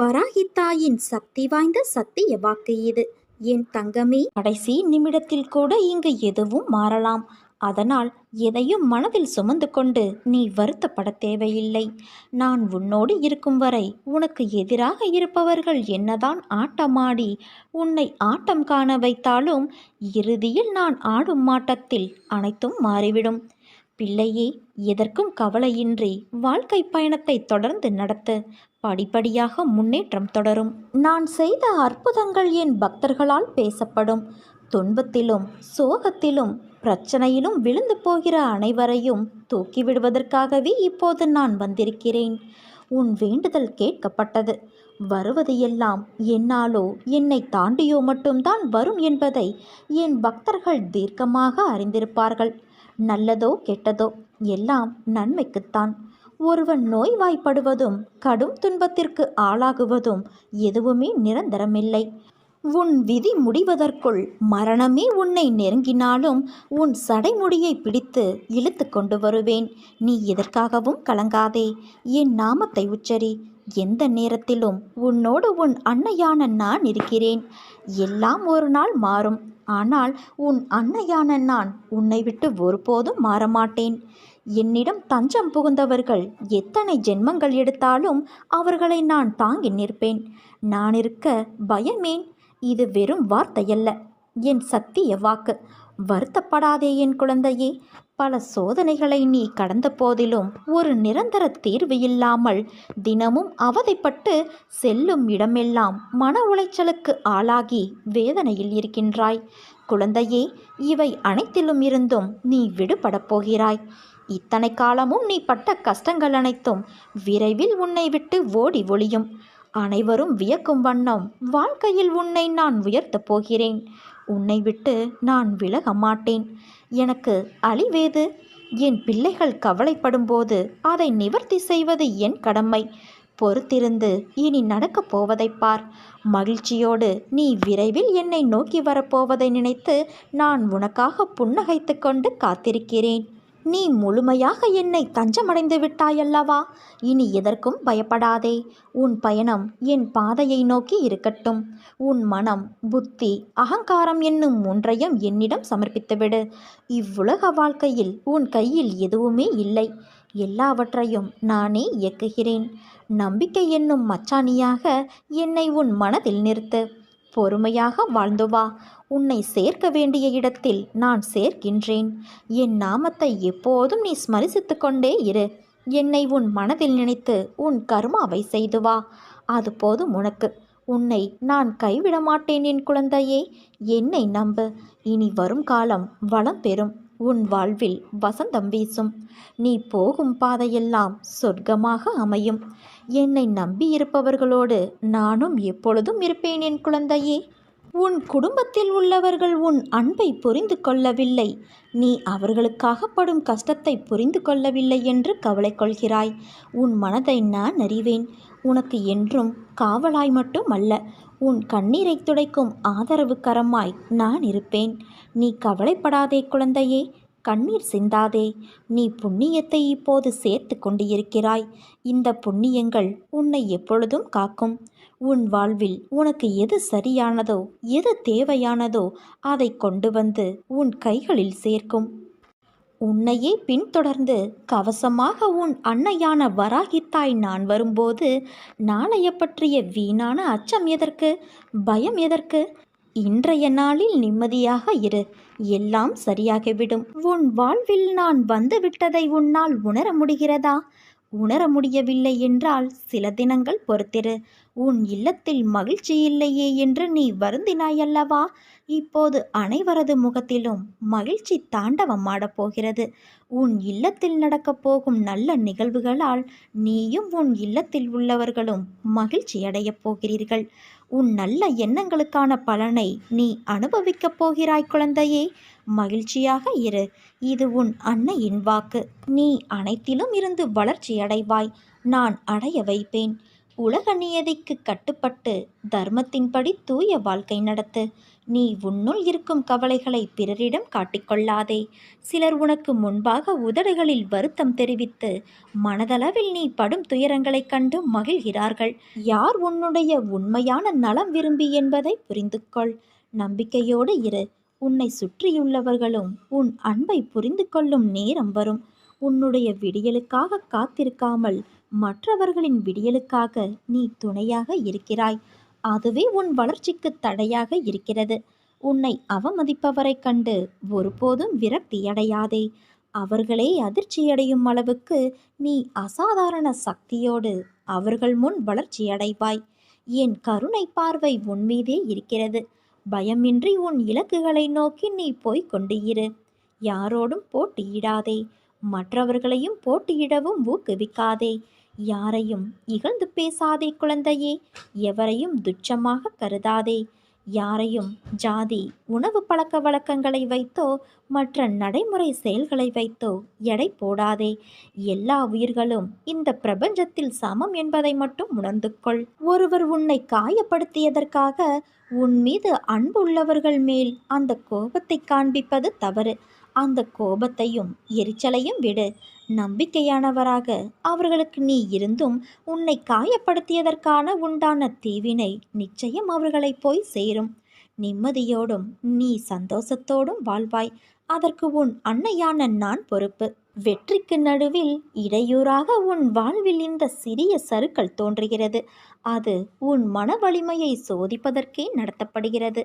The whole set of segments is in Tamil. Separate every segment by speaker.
Speaker 1: வராகி தாயின் சக்தி வாய்ந்த சத்திய வாக்கு இது. என் தங்கமே கடைசி நிமிடத்தில் கூட இங்கு எதுவும் மாறலாம். அதனால் எதையும் மனதில் சுமந்து கொண்டு நீ வருத்தப்பட தேவையில்லை. நான் உன்னோடு இருக்கும் வரை உனக்கு எதிராக இருப்பவர்கள் என்னதான் ஆட்டமாடி உன்னை ஆட்டம் காண வைத்தாலும் இறுதியில் நான் ஆடும் மாட்டத்தில் அனைத்தும் மாறிவிடும். பிள்ளையே எதற்கும் கவலையின்றி வாழ்க்கை பயணத்தை தொடர்ந்து நடத்து. படிப்படியாக முன்னேற்றம் தொடரும். நான் செய்த அற்புதங்கள் என் பக்தர்களால் பேசப்படும். துன்பத்திலும் சோகத்திலும் பிரச்சனையிலும் விழுந்து போகிற அனைவரையும் தூக்கிவிடுவதற்காகவே இப்போது நான் வந்திருக்கிறேன். உன் வேண்டுதல் கேட்கப்பட்டது. வருவது எல்லாம் என்னாலோ என்னை தாண்டியோ மட்டும்தான் வரும் என்பதை என் பக்தர்கள் தீர்க்கமாக அறிந்திருப்பார்கள். நல்லதோ கெட்டதோ எல்லாம் நன்மைக்குத்தான். ஒருவன் நோய்வாய்ப்படுவதும் கடும் துன்பத்திற்கு ஆளாகுவதும் எதுவுமே நிரந்தரமில்லை. உன் விதி முடிவதற்குள் மரணமே உன்னை நெருங்கினாலும் உன் சடைமுடியை பிடித்து இழுத்து கொண்டு வருவேன். நீ எதற்காகவும் கலங்காதே. என் நாமத்தை உச்சரி. எந்த நேரத்திலும் உன்னோடு உன் அன்னையான நான் இருக்கிறேன். எல்லாம் ஒரு நாள் மாறும். ஆனால் உன் அன்னையான நான் உன்னை விட்டு ஒருபோதும் மாறமாட்டேன். என்னிடம் தஞ்சம் புகுந்தவர்கள் எத்தனை ஜென்மங்கள் எடுத்தாலும் அவர்களை நான் தாங்கி நிற்பேன். நான் இருக்க பயமேன். இது வெறும் வார்த்தையல்ல. என் சத்திய வாக்கு. வருத்தப்படாதே என் குழந்தையே. பல சோதனைகளை நீ கடந்த போதிலும் ஒரு நிரந்தர தீர்வு இல்லாமல் தினமும் அவதைப்பட்டு செல்லும் இடமெல்லாம் மன உளைச்சலுக்கு ஆளாகி வேதனையில் இருக்கின்றாய். குழந்தையே இவை அனைத்திலும் இருந்தும் நீ விடுபடப் போகிறாய். இத்தனை காலமும் நீ பட்ட கஷ்டங்கள் அனைத்தும் விரைவில் உன்னை விட்டு ஓடி ஒளியும். அனைவரும் வியக்கும் வண்ணம் வாழ்க்கையில் உன்னை நான் உயர்த்தப் போகிறேன். உன்னை விட்டு நான் விலக மாட்டேன். எனக்கு அழிவேது? என் பிள்ளைகள் கவலைப்படும்போது அதை நிவர்த்தி செய்வது என் கடமை. பொறுத்திருந்து இனி நடக்கப் போவதைப் பார். மகிழ்ச்சியோடு நீ விரைவில் என்னை நோக்கி வரப்போவதை நினைத்து நான் உனக்காக புன்னகைத்து கொண்டு காத்திருக்கிறேன். நீ முழுமையாக என்னை தஞ்சமடைந்து விட்டாயல்லவா? இனி எதற்கும் பயப்படாதே. உன் பயணம் என் பாதையை நோக்கி இருக்கட்டும். உன் மனம் புத்தி அகங்காரம் என்னும் மூன்றையும் என்னிடம் சமர்ப்பித்துவிடு. இவ்வுலக வாழ்க்கையில் உன் கையில் எதுவுமே இல்லை. எல்லாவற்றையும் நானே இயக்குகிறேன். நம்பிக்கை என்னும் மச்சானியாக என்னை உன் மனதில் நிறுத்து. பொறுமையாக வாழ்ந்து வா. உன்னை சேர்க்க வேண்டிய இடத்தில் நான் சேர்க்கின்றேன். என் நாமத்தை எப்போதும் நீ ஸ்மரிசித்து கொண்டே இரு. என்னை உன் மனதில் நினைத்து உன் கர்மாவை செய்து வா. அது போதும் உனக்கு. உன்னை நான் கைவிட மாட்டேன் என் குழந்தையே. என்னை நம்பு. இனி வரும் காலம் வளம் பெறும். உன் வாழ்வில் வசந்தம் வீசும். நீ போகும் பாதையெல்லாம் சொர்க்கமாக அமையும். என்னை நம்பியிருப்பவர்களோடு நானும் எப்பொழுதும் இருப்பேன் என் குழந்தையே. உன் குடும்பத்தில் உள்ளவர்கள் உன் அன்பை புரிந்து கொள்ளவில்லை. நீ அவர்களுக்காக படும் கஷ்டத்தை புரிந்து கொள்ளவில்லை என்று கவலை கொள்கிறாய். உன் மனதை நான் அறிவேன். உனக்கு என்றும் காவலாய் மட்டும் அல்ல உன் கண்ணீரை துடைக்கும் ஆதரவு கரமாய் நான் இருப்பேன். நீ கவலைப்படாதே குழந்தையே கண்ணீர் சிந்தாதே. நீ புண்ணியத்தை இப்போது சேர்த்து கொண்டு இருக்கிறாய் இந்த புண்ணியங்கள் உன்னை எப்பொழுதும் காக்கும். உன் வாழ்வில் உனக்கு எது சரியானதோ எது தேவையானதோ அதை கொண்டு வந்து உன் கைகளில் சேர்க்கும். உன்னையே பின்தொடர்ந்து கவசமாக உன் அன்னையான வராகித்தாய் நான் வரும்போது நாளைய பற்றிய வீணான அச்சம் எதற்கு? பயம் எதற்கு? இன்றைய நாளில் நிம்மதியாக இரு. எல்லாம் சரியாகிவிடும். உன் வாழ்வில் நான் வந்துவிட்டதை உன்னால் உணர முடிகிறதா? உணர முடியவில்லை என்றால் சில தினங்கள் பொறுத்திரு. உன் இல்லத்தில் மகிழ்ச்சி இல்லையே என்று நீ வருந்தினாயல்லவா? இப்போது அனைவரது முகத்திலும் மகிழ்ச்சி தாண்டவம் ஆடப்போகிறது உன் இல்லத்தில் நடக்கப் போகும் நல்ல நிகழ்வுகளால் நீயும் உன் இல்லத்தில் உள்ளவர்களும் மகிழ்ச்சி அடையப் போகிறீர்கள். உன் நல்ல எண்ணங்களுக்கான பலனை நீ அனுபவிக்கப் போகிறாய் குழந்தையே. மகிழ்ச்சியாக இரு. இது உன் அன்னையின் வாக்கு. நீ அனைத்திலும் இருந்து வளர்ச்சி அடைவாய். நான் அடைய வைப்பேன். உலக நியதிக்கு கட்டுப்பட்டு தர்மத்தின்படி தூய வாழ்க்கை நடத்து. நீ உன்னுள் இருக்கும் கவலைகளை பிறரிடம் காட்டிக்கொள்ளாதே சிலர் உனக்கு முன்பாக உதடுகளில் வருத்தம் தெரிவித்து மனதளவில் நீ படும் துயரங்களைக் கண்டு மகிழ்கிறார்கள். யார் உன்னுடைய உண்மையான நலம் விரும்பி என்பதை புரிந்து கொள் நம்பிக்கையோடு இரு. உன்னை சுற்றியுள்ளவர்களும் உன் அன்பை புரிந்து கொள்ளும் நேரம் வரும். உன்னுடைய விடியலுக்காக காத்திருக்காமல் மற்றவர்களின் விடியலுக்காக நீ துணையாக இருக்கிறாய். அதுவே உன் வளர்ச்சிக்கு தடையாக இருக்கிறது. உன்னை அவமதிப்பவரைக் கண்டு ஒருபோதும் விரக்தியடையாதே. அவர்களே அதிர்ச்சியடையும் அளவுக்கு நீ அசாதாரண சக்தியோடு அவர்கள் முன் வளர்ச்சியடைவாய். என் கருணை பார்வை உன்மீதே இருக்கிறது. பயமின்றி உன் இலக்குகளை நோக்கி நீ போய்க் கொண்டு இரு யாரோடும் போட்டியிடாதே. மற்றவர்களையும் போட்டியிடவும் ஊக்குவிக்காதே. யாரையும் இகழ்ந்து பேசாதே குழந்தையே எவரையும் துச்சமாக கருதாதே. யாரையும் ஜாதி உணவு பழக்க வழக்கங்களை வைத்தோ மற்ற நடைமுறை செயல்களை வைத்தோ எடை போடாதே. எல்லா உயிர்களும் இந்த பிரபஞ்சத்தில் சமம் என்பதை மட்டும் உணர்ந்து கொள் ஒருவர் உன்னை காயப்படுத்தியதற்காக உன் மீது அன்பு உள்ளவர்கள் மேல் அந்த கோபத்தை காண்பிப்பது தவறு. அந்த கோபத்தையும் எரிச்சலையும் விடு. நம்பிக்கையானவராக அவர்களுக்கு நீ இருந்தும் உன்னை காயப்படுத்தியதற்கான உண்டான தீவினை நிச்சயம் அவர்களை போய் சேரும். நிம்மதியோடும் நீ சந்தோஷத்தோடும் வாழ்வாய். அதற்கு உன் அன்னையான நான் பொறுப்பு. வெற்றிக்கு நடுவில் இடையூறாக உன் வாழ்வில் இந்த சிறிய சறுக்கள் தோன்றுகிறது. அது உன் மன வலிமையை சோதிப்பதற்கே நடத்தப்படுகிறது.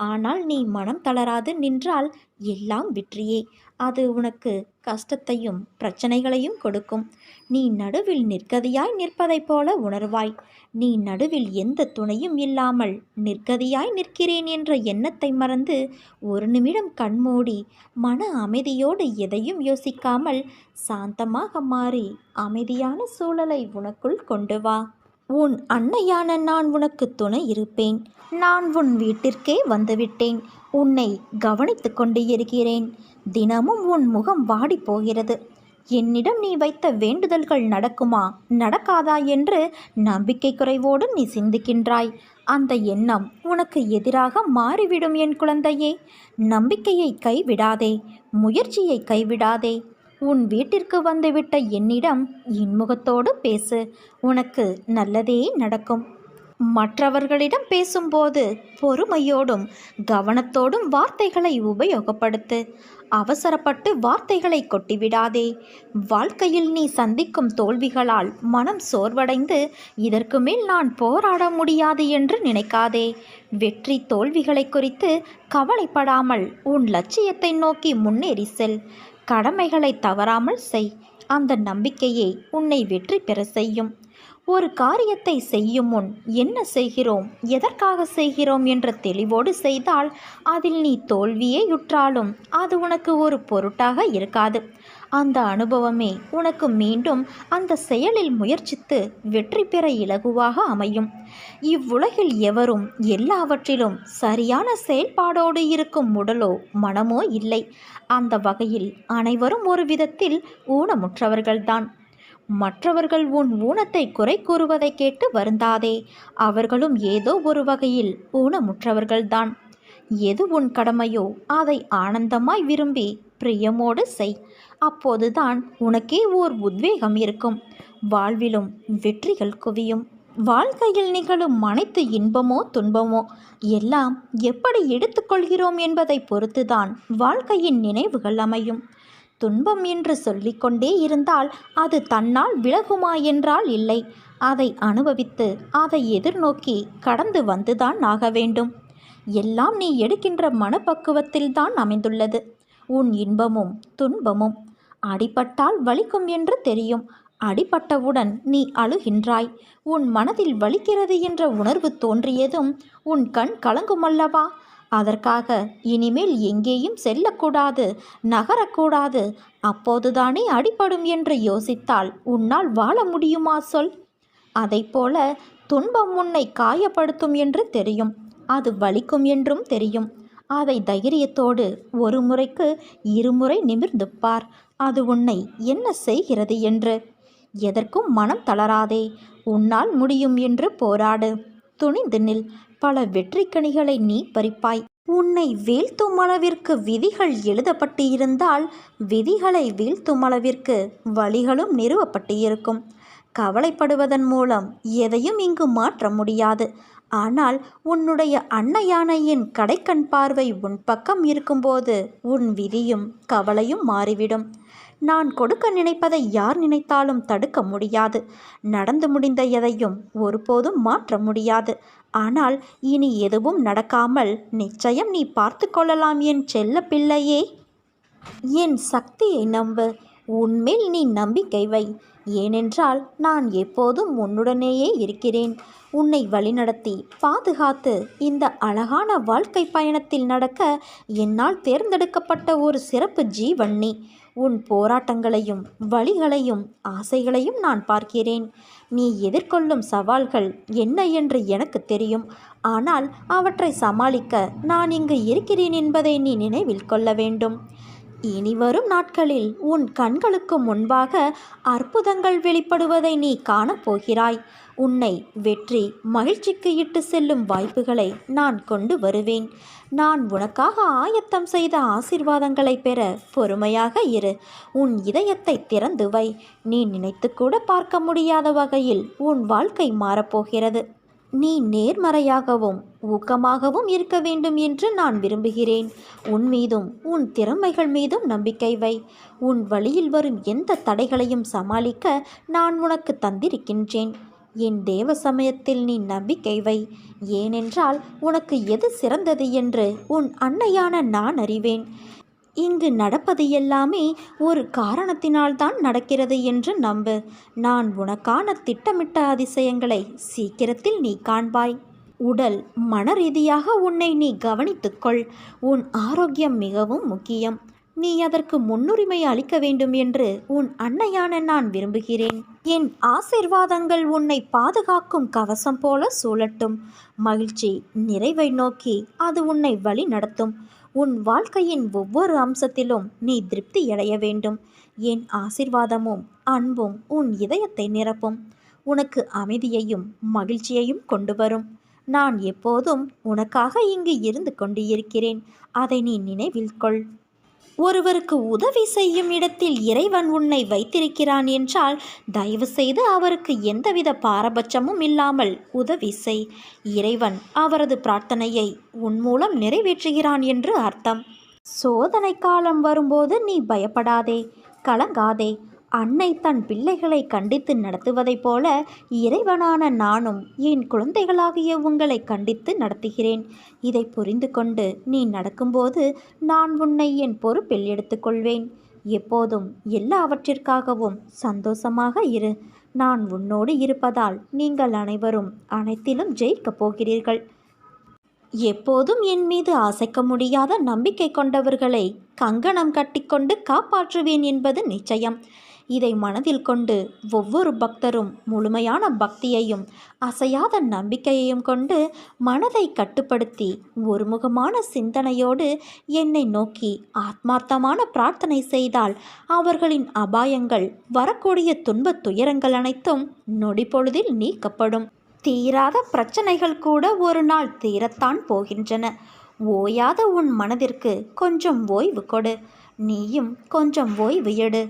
Speaker 1: ஆனால் நீ மனம் தளராது நின்றால் எல்லாம் வெற்றியே. அது உனக்கு கஷ்டத்தையும் பிரச்சனைகளையும் கொடுக்கும். நீ நடுவில் நிற்கதியாய் நிற்பதைப் போல உணர்வாய். நீ நடுவில் எந்த துணையும் இல்லாமல் நிற்கதியாய் நிற்கிறேன் என்ற எண்ணத்தை மறந்து ஒரு நிமிடம் கண்மூடி மன அமைதியோடு எதையும் யோசிக்காமல் சாந்தமாக மாறி அமைதியான சூழலை உனக்குள் கொண்டு வா. உன் அன்னையான நான் உனக்கு துணை இருப்பேன். நான் உன் வீட்டிற்கே வந்துவிட்டேன். உன்னை கவனித்து கொண்டு இருக்கிறேன். தினமும் உன் முகம் வாடி போகிறது. என்னிடம் நீ வைத்த வேண்டுதல்கள் நடக்குமா? நடக்காதா என்று நம்பிக்கை குறைவோடு நீ சிந்திக்கின்றாய். அந்த எண்ணம் உனக்கு எதிராக மாறிவிடும் என் குழந்தையே. நம்பிக்கையை கைவிடாதே. முயற்சியை கைவிடாதே. உன் வீட்டிற்கு வந்துவிட்ட என்னிடம் இன்முகத்தோடு பேசு. உனக்கு நல்லதே நடக்கும். மற்றவர்களிடம் பேசும்போது பொறுமையோடும் கவனத்தோடும் வார்த்தைகளை உபயோகப்படுத்து. அவசரப்பட்டு வார்த்தைகளை கொட்டிவிடாதே. வாழ்க்கையில் நீ சந்திக்கும் தோல்விகளால் மனம் சோர்வடைந்து இதற்கு மேல் நான் போராட முடியாது என்று நினைக்காதே. வெற்றி தோல்விகளை குறித்து கவலைப்படாமல் உன் லட்சியத்தை நோக்கி முன்னேறி செல். கடமைகளை தவறாமல் செய். அந்த நம்பிக்கையே உன்னை வெற்றி பெற செய்யும். ஒரு காரியத்தை செய்யும் முன் என்ன செய்கிறோம்? எதற்காக செய்கிறோம் என்ற தெளிவோடு செய்தால் அதில் நீ தோல்வியே யுற்றாலும் அது உனக்கு ஒரு பொருட்டாக இருக்காது. அந்த அனுபவமே உனக்கு மீண்டும் அந்த செயலில் முயற்சித்து வெற்றி பெற இலகுவாக அமையும். இவ்வுலகில் எவரும் எல்லாவற்றிலும் சரியான செயல்பாடோடு இருக்கும் உடலோ மனமோ இல்லை. அந்த வகையில் அனைவரும் ஒரு விதத்தில் ஊனமுற்றவர்கள்தான். மற்றவர்கள் உன் ஊனத்தை குறை கூறுவதை கேட்டு வருந்தாதே. அவர்களும் ஏதோ ஒரு வகையில் ஊனமுற்றவர்கள்தான். எது உன் கடமையோ அதை ஆனந்தமாய் விரும்பி பிரியமோடு செய். அப்போதுதான் உனக்கே ஓர் உத்வேகம் இருக்கும். வாழ்விலும் வெற்றிகள் குவியும். வாழ்க்கையில் நிகழும் அனைத்து இன்பமோ துன்பமோ எல்லாம் எப்படி எடுத்துக்கொள்கிறோம் என்பதை பொறுத்துதான் வாழ்க்கையின் நினைவுகள் அமையும். துன்பம் என்று சொல்லிக்கொண்டே இருந்தால் அது தன்னால் விலகுமா என்றால் இல்லை. அதை அனுபவித்து அதை எதிர்நோக்கி கடந்து வந்துதான் ஆக வேண்டும். எல்லாம் நீ எடுக்கின்ற மனப்பக்குவத்தில்தான் அமைந்துள்ளது. உன் இன்பமும் துன்பமும் அடிபட்டால் வலிக்கும் என்று தெரியும். அடிபட்டவுடன் நீ அழுகின்றாய். உன் மனதில் வலிக்கிறது என்ற உணர்வு தோன்றியதும் உன் கண் கலங்குமல்லவா? அதற்காக இனிமேல் எங்கேயும் செல்லக்கூடாது நகரக்கூடாது. அப்போதுதானே அடிபடும் என்று யோசித்தால் உன்னால் வாழ முடியுமா சொல். அதைப்போல துன்பம் உன்னை காயப்படுத்தும் என்று தெரியும். அது வலிக்கும் என்றும் தெரியும். அதை தைரியத்தோடு ஒரு முறைக்கு இருமுறை நிமிர்ந்து பார். அது உன்னை என்ன செய்கிறது என்று. எதற்கும் மனம் தளராதே. உன்னால் முடியும் என்று போராடு. துணிந்து நில். பல வெற்றிக்கனிகளை நீ பறிப்பாய். உன்னை வீழ்த்தும் அளவிற்கு விதிகள் எழுதப்பட்டு இருந்தால் விதிகளை வீழ்த்தும் அளவிற்கு வழிகளும் நிறுவப்பட்டு இருக்கும் கவலைப்படுவதன் மூலம் எதையும் இங்கு மாற்ற முடியாது. ஆனால் உன்னுடைய அன்னையான என் கடைக்கண் பார்வை உன் பக்கம் இருக்கும்போது உன் விதியும் கவலையும் மாறிவிடும். நான் கொடுக்க நினைப்பதை யார் நினைத்தாலும் தடுக்க முடியாது. நடந்து முடிந்த எதையும் ஒருபோதும் மாற்ற முடியாது. ஆனால் இனி எதுவும் நடக்காமல் நிச்சயம் நீ பார்த்து கொள்ளலாம் என் செல்ல பிள்ளையே. என் சக்தியை நம்பு. உன்மேல் நீ நம்பிக்கை வை. ஏனென்றால் நான் எப்போதும் உன்னுடனேயே இருக்கிறேன். உன்னை வழிநடத்தி பாதுகாத்து இந்த அழகான வாழ்க்கை பயணத்தில் நடக்க என்னால் தேர்ந்தெடுக்கப்பட்ட ஒரு சிறப்பு ஜீவன் நீ உன் போராட்டங்களையும் வழிகளையும் ஆசைகளையும் நான் பார்க்கிறேன். நீ எதிர்கொள்ளும் சவால்கள் என்ன என்று எனக்கு தெரியும். ஆனால் அவற்றை சமாளிக்க நான் இங்கு இருக்கிறேன் என்பதை நீ நினைவில் கொள்ள வேண்டும். இனி வரும் நாட்களில் உன் கண்களுக்கு முன்பாக அற்புதங்கள் வெளிப்படுவதை நீ காணப்போகிறாய் உன்னை வெற்றி மகிழ்ச்சிக்கு இட்டு செல்லும் வாய்ப்புகளை நான் கொண்டு வருவேன். நான் உனக்காக ஆயத்தம் செய்த ஆசிர்வாதங்களை பெற பொறுமையாக இரு. உன் இதயத்தை திறந்து வை. நீ நினைத்துக்கூட பார்க்க முடியாத வகையில் உன் வாழ்க்கை மாறப்போகிறது நீ நேர்மறையாகவும் ஊக்கமாகவும் இருக்க வேண்டும் என்று நான் விரும்புகிறேன். உன் மீதும் உன் திறமைகள் மீதும் நம்பிக்கை வை. உன் வழியில் வரும் எந்த தடைகளையும் சமாளிக்க நான் உனக்கு தந்திருக்கின்றேன். என் தேவ சமயத்தில் நீ நம்பிக்கை வை. ஏனென்றால் உனக்கு எது சிறந்தது என்று உன் அன்னையான நான் அறிவேன். இங்கு நடப்பது எல்லாமே ஒரு காரணத்தினால்தான் நடக்கிறது என்று நம்பு. நான் உனக்கான திட்டமிட்ட அதிசயங்களை சீக்கிரத்தில் நீ காண்பாய். உடல் மன ரீதியாக உன்னை நீ கவனித்துக்கொள் உன் ஆரோக்கியம் மிகவும் முக்கியம். நீ அதற்கு முன்னுரிமை அளிக்க வேண்டும் என்று உன் அன்னையான நான் விரும்புகிறேன். என் ஆசிர்வாதங்கள் உன்னை பாதுகாக்கும் கவசம் போல சூழட்டும். மகிழ்ச்சி நிறைவை நோக்கி அது உன்னை வழி நடத்தும் உன் வாழ்க்கையின் ஒவ்வொரு அம்சத்திலும் நீ திருப்தி அடைய வேண்டும். என் ஆசிர்வாதமும் அன்பும் உன் இதயத்தை நிரப்பும். உனக்கு அமைதியையும் மகிழ்ச்சியையும் கொண்டு வரும். நான் எப்போதும் உனக்காக இங்கு இருந்து கொண்டு இருக்கிறேன் அதை நீ நினைவில் கொள். ஒருவருக்கு உதவி செய்யும் இடத்தில் இறைவன் உன்னை வைத்திருக்கிறான் என்றால் தயவு செய்து அவருக்கு எந்தவித பாரபட்சமும் இல்லாமல் உதவி செய். இறைவன் அவரது பிரார்த்தனையை உன் மூலம் நிறைவேற்றுகிறான் என்று அர்த்தம். சோதனை காலம் வரும்போது நீ பயப்படாதே கலங்காதே. அன்னை தன் பிள்ளைகளை கண்டித்து நடத்துவதைப் போல இறைவனான நானும் என் குழந்தைகளாகிய உங்களை கண்டித்து நடத்துகிறேன். இதை புரிந்து கொண்டு நீ நடக்கும்போது நான் உன்னை என் பொறுப்பில் எடுத்துக்கொள்வேன். எப்போதும் எல்லாவற்றிற்காகவும் சந்தோஷமாக இரு. நான் உன்னோடு இருப்பதால் நீங்கள் அனைவரும் அனைத்திலும் ஜெயிக்கப் போகிறீர்கள். எப்போதும் என் மீது அசைக்க முடியாத நம்பிக்கை கொண்டவர்களை கங்கணம் கட்டிக்கொண்டு காப்பாற்றுவேன் என்பது நிச்சயம். இதை மனதில் கொண்டு ஒவ்வொரு பக்தரும் முழுமையான பக்தியையும் அசையாத நம்பிக்கையையும் கொண்டு மனதை கட்டுப்படுத்தி ஒருமுகமான சிந்தனையோடு என்னை நோக்கி ஆத்மார்த்தமான பிரார்த்தனை செய்தால் அவர்களின் அபாயங்கள் வரக்கூடிய துன்பத் துயரங்கள் அனைத்தும் நொடிப்பொழுதில் நீக்கப்படும். தீராத பிரச்சனைகள் கூட ஒரு நாள் தீரத்தான் போகின்றன. ஓயாத உன் மனதிற்கு கொஞ்சம் ஓய்வு கொடு. நீயும் கொஞ்சம் ஓய்வு எடு.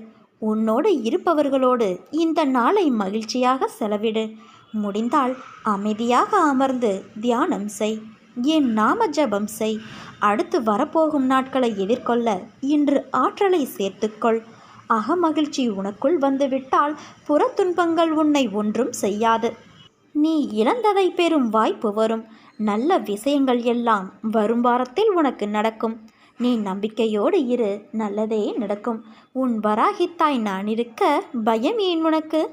Speaker 1: உன்னோடு இருப்பவர்களோடு இந்த நாளை மகிழ்ச்சியாக செலவிடு. முடிந்தால் அமைதியாக அமர்ந்து தியானம் செய். என் நாம ஜபம் செய். அடுத்து வரப்போகும் நாட்களை எதிர்கொள்ள இன்று ஆற்றலை சேர்த்துக்கொள். அகமகிழ்ச்சி உனக்குள் வந்துவிட்டால் புற துன்பங்கள் உன்னை ஒன்றும் செய்யாது. நீ இழந்ததை பெறும் வாய்ப்பு வரும். நல்ல விஷயங்கள் எல்லாம் வரும் வாரத்தில் உனக்கு நடக்கும். நீ நம்பிக்கையோடு இரு நல்லதே நடக்கும். உன் வராகித்தாய் நான் இருக்க பயம் ஏன் உனக்கு?